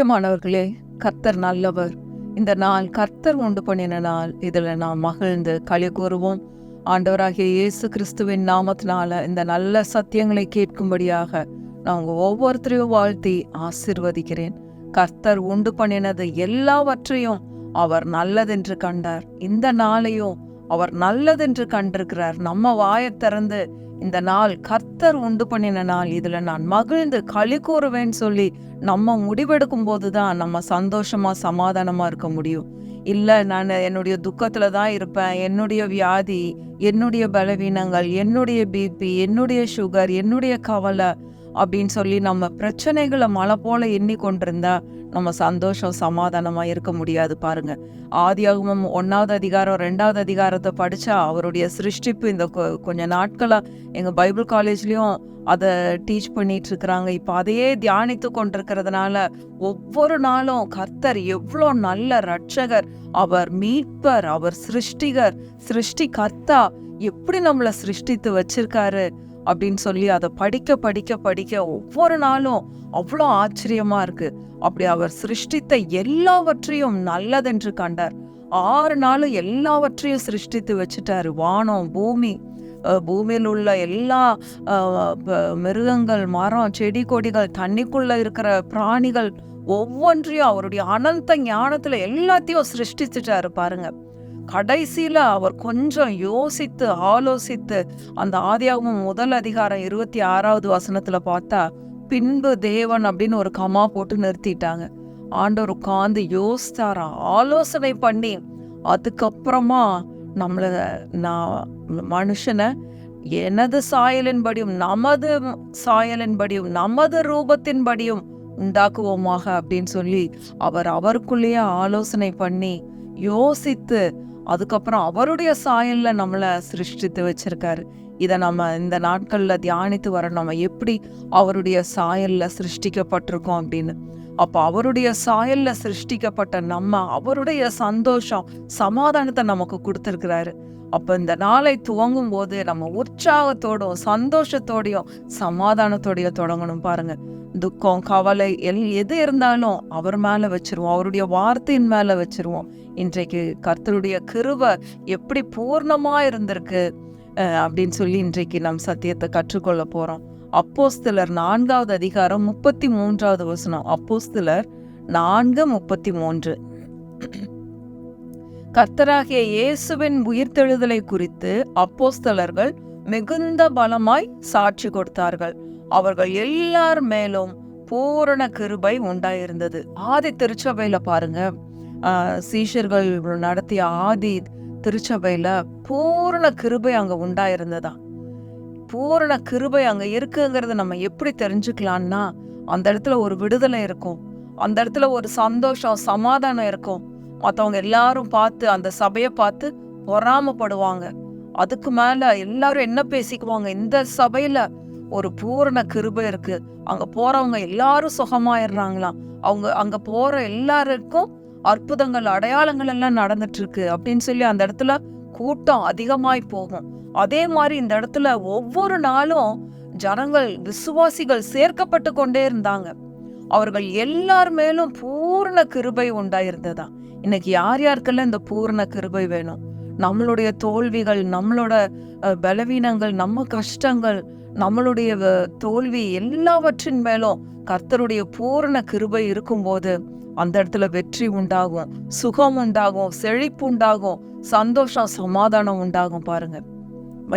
பிரியமானவர்களே கர்த்தர் நல்லவர். இந்த நாள் கர்த்தர் உண்டு பண்ணின நாள். இதில் நாம் மகிழ்ந்து களி கூறுவோம். ஆண்டவராகிய இயேசு கிறிஸ்துவின் நாமத்தினால இந்த நல்ல சத்தியங்களை கேட்கும்படியாக நான் ஒவ்வொருத்தரையும் வாழ்த்தி ஆசிர்வதிக்கிறேன். கர்த்தர் உண்டு பண்ணினது எல்லாவற்றையும் அவர் நல்லதென்று கண்டார். இந்த நாளையும் அவர் நல்லதென்று கண்டிருக்கிறார். நம்ம வாயை திறந்து இந்த நாள் கர்த்தர் உண்டு பண்ணின நாள். இதில் நான் மகிழ்ந்து களி கூறுவேன்னு சொல்லி நம்ம முடிவெடுக்கும் போது தான் நம்ம சந்தோஷமாக சமாதானமாக இருக்க முடியும். இல்லை நான் என்னுடைய துக்கத்தில் தான் இருப்பேன். என்னுடைய வியாதி என்னுடைய பலவீனங்கள் என்னுடைய பிபி என்னுடைய சுகர் என்னுடைய கவலை அப்படின்னு சொல்லி நம்ம பிரச்சனைகளை மழை போல எண்ணி கொண்டிருந்தா நம்ம சந்தோஷம் சமாதானமாக இருக்க முடியாது பாருங்க. ஆதியாகமம் ஒன்றாவது அதிகாரம் ரெண்டாவது அதிகாரத்தை படித்தா அவருடைய சிருஷ்டிப்பு இந்த கொ- கொஞ்ச நாட்களாக எங்கள் பைபிள் காலேஜ்லேயும் அதை டீச் பண்ணிட்டு இருக்கிறாங்க இப்போ அதையே தியானித்து கொண்டிருக்கிறதுனால ஒவ்வொரு நாளும் கர்த்தர் எவ்வளோ நல்ல ரட்சகர் அவர் மீட்பர் அவர் சிருஷ்டிகர் சிருஷ்டி கர்த்தா எப்படி நம்மளை சிருஷ்டித்து வச்சிருக்காரு? அப்படின்னு சொல்லி அதை படிக்க படிக்க படிக்க ஒவ்வொரு நாளும் அவ்வளோ ஆச்சரியமா இருக்கு. அப்படி அவர் சிருஷ்டித்த எல்லாவற்றையும் நல்லதென்று கண்டார். ஆறு நாளும் எல்லாவற்றையும் சிருஷ்டித்து வச்சுட்டாரு. வானம் பூமி பூமியில் உள்ள எல்லா மிருகங்கள் மரம் செடி கொடிகள் தண்ணிக்குள்ள இருக்கிற பிராணிகள் ஒவ்வொன்றையும் அவருடைய அனந்த ஞானத்துல எல்லாத்தையும் சிருஷ்டிச்சுட்டாரு பாருங்க. கடைசியில் அவர் கொஞ்சம் யோசித்து ஆலோசித்து அந்த ஆதியாகமம் முதல் அதிகாரம் இருபத்தி ஆறாவது வசனத்தில் பார்த்தா பின்பு தேவன் அப்படின்னு ஒரு கமா போட்டு நிறுத்திட்டாங்க. ஆண்டவர் உட்காந்து யோசித்தாரா? ஆலோசனை பண்ணி அதுக்கப்புறமா நம்மளை நான் மனுஷனை எனது சாயலின்படியும் நமது சாயலின்படியும் நமது ரூபத்தின்படியும் உண்டாக்குவோமாக அப்படின்னு சொல்லி அவர் அவருக்குள்ளேயே ஆலோசனை பண்ணி யோசித்து அதுக்கப்புறம் அவருடைய சாயல்ல நம்மளை சிருஷ்டித்து வச்சிருக்காரு. இதை நம்ம இந்த நாட்கள்ல தியானித்து வர நம்ம எப்படி அவருடைய சாயல்ல சிருஷ்டிக்கப்பட்டிருக்கோம் அப்படின்னு. அப்ப அவருடைய சாயல்ல சிருஷ்டிக்கப்பட்ட நம்ம அவருடைய சந்தோஷம் சமாதானத்தை நமக்கு கொடுத்துருக்கிறாரு. அப்ப இந்த நாளை துவங்கும் போது நம்ம உற்சாகத்தோடும் சந்தோஷத்தோடையும் சமாதானத்தோடையும் தொடங்கணும் பாருங்க. துக்கம் கவலை எல் எது இருந்தாலும் அவர் மேலே வச்சிருவோம். அவருடைய வார்த்தையின் மேலே வச்சிருவோம். இன்றைக்கு கர்த்தருடைய கிருவை எப்படி பூர்ணமாக இருந்திருக்கு அப்படின்னு சொல்லி இன்றைக்கு நம் சத்தியத்தை கற்றுக்கொள்ள போகிறோம் அப்போஸ்தலர் நான்காவது அதிகாரம் முப்பத்தி மூன்றாவது வசனம். அப்போஸ்தலர் நான்கு முப்பத்தி மூன்று கர்த்தராகிய இயேசுவின் உயிர்த்தெழுதலை குறித்து அப்போஸ்தலர்கள் மிகுந்த பலமாய் சாட்சி கொடுத்தார்கள். அவர்கள் எல்லார் மேலும் பூரண கிருபை உண்டாயிருந்தது. ஆதி திருச்சபையில பாருங்க. சீஷர்கள் நடத்திய ஆதி திருச்சபையில பூரண கிருபை அங்க உண்டாயிருந்ததா? பூரண கிருபை அங்க இருக்குங்கிறத நம்ம எப்படி தெரிஞ்சுக்கலாம்னா அந்த இடத்துல ஒரு விடுதலை இருக்கும். அந்த இடத்துல ஒரு சந்தோஷம் சமாதானம் இருக்கும். மற்றவங்க எல்லாரும் பார்த்து அந்த சபையை பார்த்து பொறாமப்படுவாங்க. அதுக்கு மேல எல்லாரும் என்ன பேசிக்குவாங்க? இந்த சபையில ஒரு பூரண கிருபை இருக்கு. அங்க போறவங்க எல்லாரும் சுகமாயிடுறாங்களாம். அவங்க அங்க போற எல்லாருக்கும் அற்புதங்கள் அடையாளங்கள் எல்லாம் நடந்துட்டு இருக்கு அப்படின்னு சொல்லி அந்த இடத்துல கூட்டம் அதிகமாய் போகும். அதே மாதிரி இந்த இடத்துல ஒவ்வொரு நாளும் ஜனங்கள் விசுவாசிகள் சேர்க்கப்பட்டு கொண்டே இருந்தாங்க. அவர்கள் எல்லார் மேலும் பூரண கிருபை உண்டாயிருந்ததா இன்னைக்கு யார் யாருக்கெல்லாம் இந்த பூரண கிருபை வேணும்? நம்மளுடைய தோல்விகள் நம்மளோட பலவீனங்கள் நம்ம கஷ்டங்கள் நம்மளுடைய தோல்வி எல்லாவற்றின் மேலும் கர்த்தருடைய பூரண கிருபை இருக்கும்போது அந்த இடத்துல வெற்றி உண்டாகும் சுகம் உண்டாகும் செழிப்பு உண்டாகும் சந்தோஷம் சமாதானம் உண்டாகும் பாருங்க.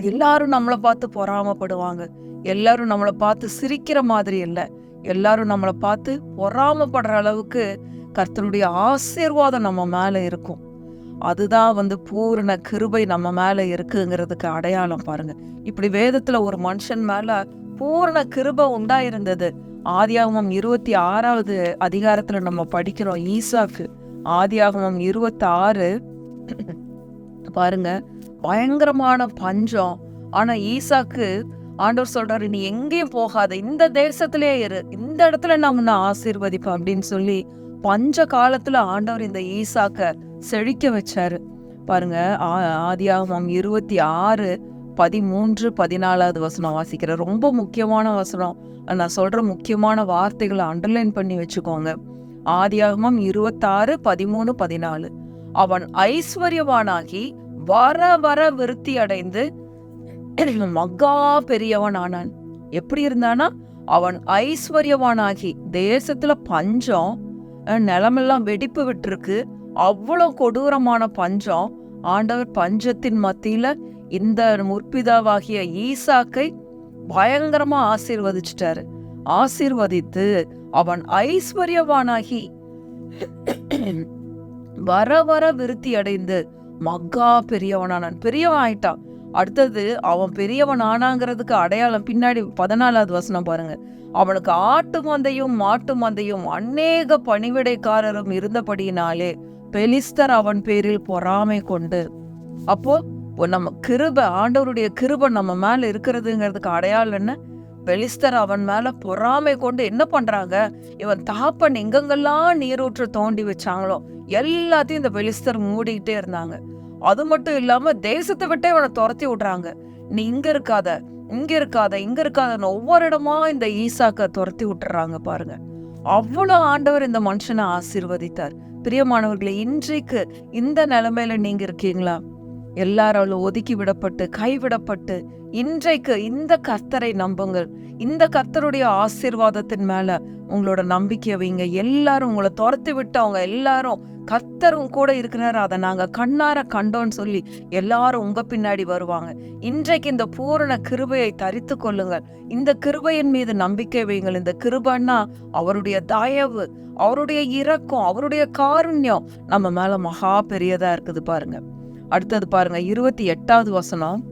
எல்லாரும் நம்மளை பார்த்து பொறாமப்படுவாங்க. எல்லாரும் நம்மளை பார்த்து சிரிக்கிற மாதிரி இல்லை. எல்லாரும் நம்மளை பார்த்து பொறாமப்படுற அளவுக்கு கர்த்தருடைய ஆசீர்வாதம் நம்ம மேலே இருக்கும். அதுதான் வந்து பூரண கிருபை நம்ம மேல இருக்குங்கிறதுக்கு அடையாளம் பாருங்க. இப்படி வேதத்துல ஒரு மனுஷன் மேல பூரண கிருபை உண்டாயிருந்தது. ஆதியாகமம் இருபத்தி ஆறாவது அதிகாரத்துல நம்ம படிக்கிறோம் ஈசாக்கு. ஆதியாகமம் இருபத்தி ஆறு பாருங்க. பயங்கரமான பஞ்சம். ஆனா ஈசாக்கு ஆண்டவர் சொல்றாரு நீ எங்கேயும் போகாத. இந்த தேசத்திலே இரு. இந்த இடத்துல நான் உன்னை ஆசீர்வதிப்பேன். அப்படின்னு சொல்லி பஞ்ச காலத்துல ஆண்டவர் இந்த ஈசாக்க செழிக்க வச்சாரு. பாருங்க ஆ- ஆதியாகமம் இருபத்தி ஆறு பதிமூன்று பதினாலாவது வசனம் வாசிக்கிறேன் ரொம்ப முக்கியமான வசனம். நான் சொல்ற முக்கியமான வார்த்தைகளை அண்டர்லைன் பண்ணி வச்சுக்கோங்க. ஆதியாகமம் இருபத்தாறு பதிமூணு பதினாலு. அவன் ஐஸ்வர்யவானாகி வர வர விருத்தி அடைந்து மகா பெரியவன் ஆனான். எப்படி இருந்தானா? அவன் ஐஸ்வர்யவானாகி தேசத்துல பஞ்சம் நிலமெல்லாம் வெடிப்பு விட்டுருக்கு. அவ்வளோ கொடூரமான பஞ்சம். ஆண்டவர் பஞ்சத்தின் மத்தியில இந்த முற்பிதாவாகிய ஈசாக்கை பயங்கரமா ஆசீர்வதிச்சிட்டாரு. ஆசீர்வதித்து அவன் ஐஸ்வர்யவானாகி வர வர விருத்தி அடைந்து மகா பெரியவனானான். பெரியவன் ஆயிட்டான். அடுத்தது அவன் பெரியவன் ஆனாங்கிறதுக்கு அடையாளம் பின்னாடி பதினாலாவது வசனம் பாருங்க. அவனுக்கு ஆட்டு மந்தையும் மாட்டு மந்தையும் அநேக பணிவிடைக்காரரும் இருந்தபடியினாலே பெலிஸ்தர் அவன் பேரில் பொறாமை கொண்டு. அப்போ இப்போ நம்ம கிருப ஆண்டவருடைய கிருப நம்ம மேல இருக்கிறதுங்கிறதுக்கு அடையாளம் என்ன? பெலிஸ்தர் அவன் மேல பொறாமை கொண்டு என்ன பண்றாங்க? இவன் தாப்பன் எங்கெங்கெல்லாம் நீரூற்று தோண்டி வச்சாங்களோ எல்லாத்தையும் இந்த பெலிஸ்தர் மூடிக்கிட்டே இருந்தாங்க. அது மட்டும் இல்லாம தேசத்தை விட்டே இவனை துரத்தி விடுறாங்க. நீ இங்க இருக்காத இங்க இருக்காத இங்க இருக்காதன்னு ஒவ்வொரு இடமா இந்த ஈசாக்க துரத்தி விட்டுறாங்க பாருங்க. அவ்வளோ ஆண்டவர் இந்த மனுஷனை ஆசீர்வதித்தார். பிரியமானவர்களை இன்றைக்கு இந்த நிலைமையில நீங்க இருக்கீங்களா? எல்லாராலும் ஒதுக்கி விடப்பட்டு கைவிடப்பட்டு இன்றைக்கு இந்த கர்த்தரை நம்புங்கள். இந்த கர்த்தருடைய ஆசீர்வாதத்தின் மேல உங்களோட நம்பிக்கை வைங்க. எல்லாரும் உங்களை துரத்தி விட்டவங்க எல்லாரும் கர்த்தரும் கூட இருக்கிறாரு. அதை நாங்க கண்ணார கண்டோன்னு சொல்லி எல்லாரும் உங்க பின்னாடி வருவாங்க. இன்றைக்கு இந்த பூரண கிருபையை தரித்து கொள்ளுங்கள். இந்த கிருபையின் மீது நம்பிக்கை வைங்கள். இந்த கிருபன்னா அவருடைய தயவு. அவருடைய இரக்கம் அவருடைய காருண்யம் நம்ம மேல மகா பெரியதா இருக்குது பாருங்க. அடுத்தது பாருங்க இருபத்தி எட்டாவது வசனம்.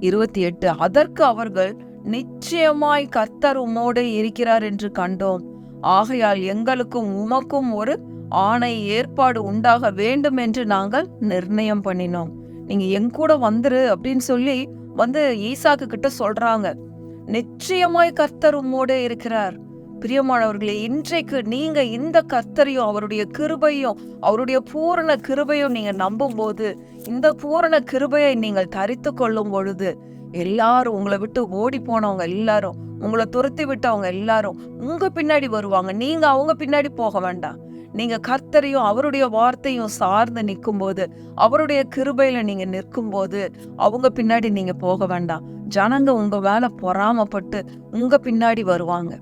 இருபத்தி எட்டு அதற்கு அவர்கள் நிச்சயமாய் கர்த்தர் உம்மோடு இருக்கிறார் என்று கண்டோம். ஆகையால் எங்களுக்கும் உமக்கும் ஒரு ஆணை ஏற்பாடு உண்டாக வேண்டும் என்று நாங்கள் நிர்ணயம் பண்ணினோம். நீங்க என் கூட வந்துரு அப்படின்னு சொல்லி வந்து ஈசாக்கு கிட்ட சொல்றாங்க. நிச்சயமாய் கர்த்தர் உம்மோடு இருக்கிறார். பிரியமானவர்களே இன்றைக்கு நீங்க இந்த கர்த்தரையும் அவருடைய கிருபையும் அவருடைய பூரண கிருபையும் நீங்க நம்பும் போது இந்த பூரண கிருபையை நீங்கள் தரித்து கொள்ளும் பொழுது எல்லாரும் உங்களை விட்டு ஓடி போனவங்க எல்லாரும் உங்களை துரத்தி விட்டவங்க எல்லாரும் உங்க பின்னாடி வருவாங்க. நீங்க அவங்க பின்னாடி போக வேண்டாம். நீங்க கர்த்தரையும் அவருடைய வார்த்தையும் சார்ந்து நிற்கும் போது அவருடைய கிருபையில நீங்க நிற்கும் போது அவங்க பின்னாடி நீங்க போக வேண்டாம். ஜனங்க உங்க மேல பொறாமப்பட்டு உங்க பின்னாடி வருவாங்க.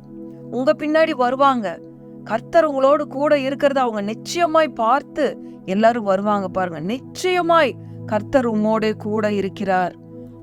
உங்க பின்னாடி வருவாங்க. கர்த்தர் உங்களோடு கூட இருக்கிறத அவங்க நிச்சயமாய் பார்த்து எல்லாரும் வருவாங்க பாருங்க. நிச்சயமாய் கர்த்தர் உங்களோட கூட இருக்கிறார்.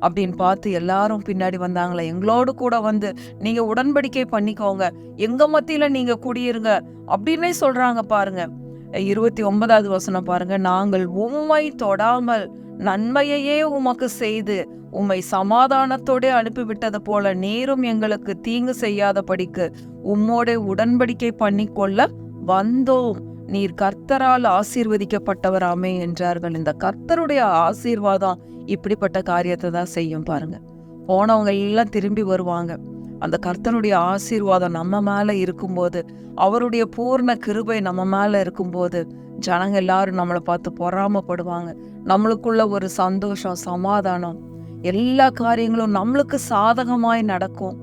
அப்படின்னு பார்த்து எல்லாரும் பின்னாடி வந்தாங்களே. எங்களோடு கூட வந்து நீங்க உடன்படிக்கை பண்ணிக்கோங்க. எங்க மத்தியில நீங்க குடியிருங்க அப்படின்னே சொல்றாங்க பாருங்க. இருபத்தி ஒன்பதாவது வசனம் பாருங்க. நாங்கள் உம்மை தொடாமல் நன்மையையே உமக்கு செய்து உம்மை சமாதானத்தோட அனுப்பிவிட்டது போல நேரும் எங்களுக்கு தீங்கு செய்யாதபடிக்கு உம்மோட உடன்படிக்கை பண்ணிக்கொள்ள வந்தோம். நீர் கர்த்தரால் ஆசீர்வதிக்கப்பட்டவராமே என்றார்கள். இந்த கர்த்தருடைய ஆசீர்வாதம் இப்படிப்பட்ட காரியத்தை தான் செய்யும் பாருங்க. போனவங்க எல்லாம் திரும்பி வருவாங்க. அந்த கர்த்தனுடைய ஆசீர்வாதம் நம்ம மேலே இருக்கும்போது அவருடைய பூர்ண கிருபை நம்ம மேலே இருக்கும்போது ஜனங்க எல்லாரும் நம்மளை பார்த்து பொறாமப்படுவாங்க. நம்மளுக்குள்ள ஒரு சந்தோஷம் சமாதானம் எல்லா காரியங்களும் நம்மளுக்கு சாதகமாய் நடக்கும்.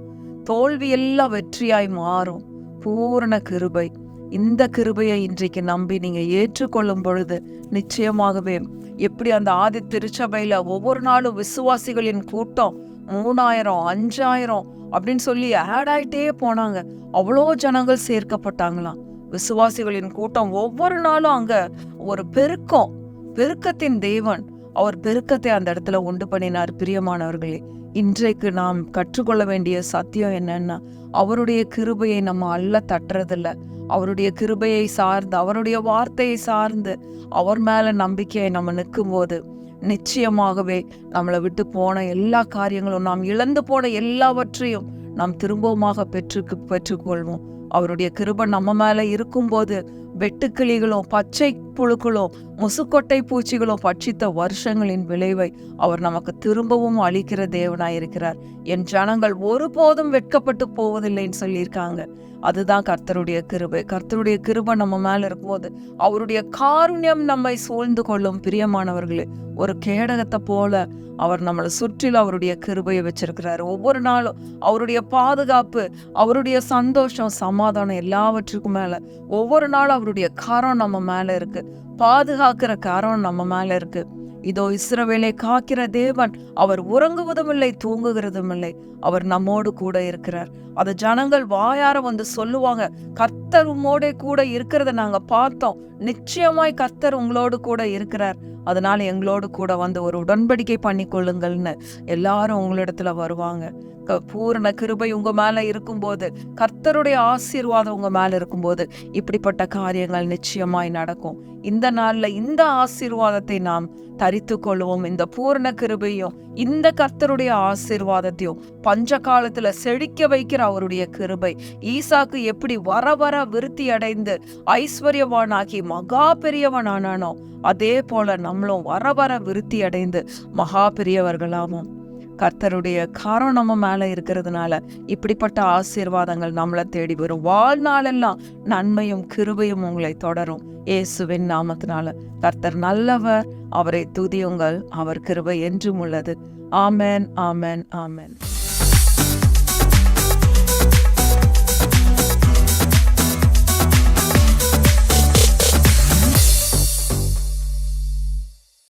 தோல்வி எல்லாம் வெற்றியாய் மாறும். பூரண கிருபை. இந்த கிருபையை இன்றைக்கு நம்பி நீங்க ஏற்றுக்கொள்ளும் பொழுது நிச்சயமாகவே எப்படி அந்த ஆதி திருச்சபையில ஒவ்வொரு நாளும் விசுவாசிகளின் கூட்டம் மூணாயிரம் அஞ்சாயிரம் அப்படின்னு சொல்லி ஆட் ஆயிட்டே போனாங்க. அவ்வளோ ஜனங்கள் சேர்க்கப்பட்டாங்களாம். விசுவாசிகளின் கூட்டம் ஒவ்வொரு நாளும் அங்க ஒரு பெருக்கம். பெருக்கத்தின் தேவன் அவர் பெருக்கத்தை அந்த இடத்துல உண்டு பண்ணினார். பிரியமானவர்களே இன்றைக்கு நாம் கற்றுக்கொள்ள வேண்டிய சத்தியம் என்னன்னா அவருடைய கிருபையை நம்ம அல்ல தட்டுறதில்ல. அவருடைய கிருபையை சார்ந்து அவருடைய வார்த்தையை சார்ந்து அவர் மேல நம்பிக்கையை நம்ம நிற்கும் போது நிச்சயமாகவே நம்மளை விட்டு போன எல்லா காரியங்களும் நாம் இழந்து போன எல்லாவற்றையும் நாம் திரும்பவுமாக பெற்று பெற்றுக்கொள்வோம். அவருடைய கிருபை நம்ம மேல இருக்கும்போது வெட்டுக்கிளிகளும் பச்சை புழுக்களும் முசுக்கொட்டை பூச்சிகளும் பட்சித்த வருஷங்களின் விளைவை அவர் நமக்கு திரும்பவும் அளிக்கிற தேவனாயிருக்கிறார். என் ஜனங்கள் ஒருபோதும் வெட்கப்பட்டு போவதில்லைன்னு சொல்லியிருக்காங்க. அதுதான் கர்த்தருடைய கிருபை. கர்த்தருடைய கிருபை நம்ம மேல இருக்கும்போது அவருடைய காருண்யம் நம்மை சூழ்ந்து கொள்ளும். பிரியமானவர்களே ஒரு கேடகத்தை போல அவர் நம்மளை சுற்றிலும் அவருடைய கிருபையை வச்சிருக்கிறாரு. ஒவ்வொரு நாளும் அவருடைய பாதுகாப்பு அவருடைய சந்தோஷம் சமாதானம் எல்லாவற்றுக்கும் மேல ஒவ்வொரு நாளும் அவருடைய கரம் நம்ம மேல இருக்கு. பாதுகாக்கிற கரம் நம்ம மேல இருக்குது இதோ இஸ்ரவேலை காக்கிற தேவன் அவர் உறங்குவதும் இல்லை தூங்குகிறதும் இல்லை அவர் நம்மோடு கூட இருக்கிறார். அது ஜனங்கள் வாயார வந்து சொல்லுவாங்க கர்த்தர் உம்மோட கூட இருக்கிறத நாங்க பார்த்தோம். நிச்சயமாய் கர்த்தர் உங்களோடு கூட இருக்கிறார். அதனால எங்களோடு கூட வந்து ஒரு உடன்படிக்கை பண்ணி கொள்ளுங்கள்னு எல்லாரும் உங்களிடத்துல வருவாங்க. பூரண கிருபை உங்க மேல இருக்கும்போது கர்த்தருடைய ஆசீர்வாதம் உங்க மேல இருக்கும்போது இப்படிப்பட்ட காரியங்கள் நிச்சயமாய் நடக்கும். இந்த நாள்ல இந்த ஆசீர்வாதத்தை நாம் தரித்து கொள்வோம். இந்த பூரண கிருபையும் இந்த கர்த்தருடைய ஆசீர்வாதத்தையும் பஞ்ச காலத்துல செழிக்க வைக்கிற அவருடைய கிருபை ஈசாக்கு எப்படி வர வர விருத்தி அடைந்து ஐஸ்வர்யவானாகி மகா பெரியவனானானோ அதே போல நம்மளும் வர வர விருத்தி அடைந்து மகா பெரியவர்களாவோம். கர்த்தருடைய காரணம் நம்ம மேல இருக்கிறதுனால இப்படிப்பட்ட ஆசீர்வாதங்கள் நம்மளை தேடி வரும். வாழ்நாளெல்லாம் நன்மையும் கிருபையும் உங்களை தொடரும். இயேசுவின் நாமத்தினால கர்த்தர் நல்லவர் அவரை துதியுங்கள் அவர் கிருபை என்றும் உள்ளது. ஆமேன் ஆமென் ஆமேன்.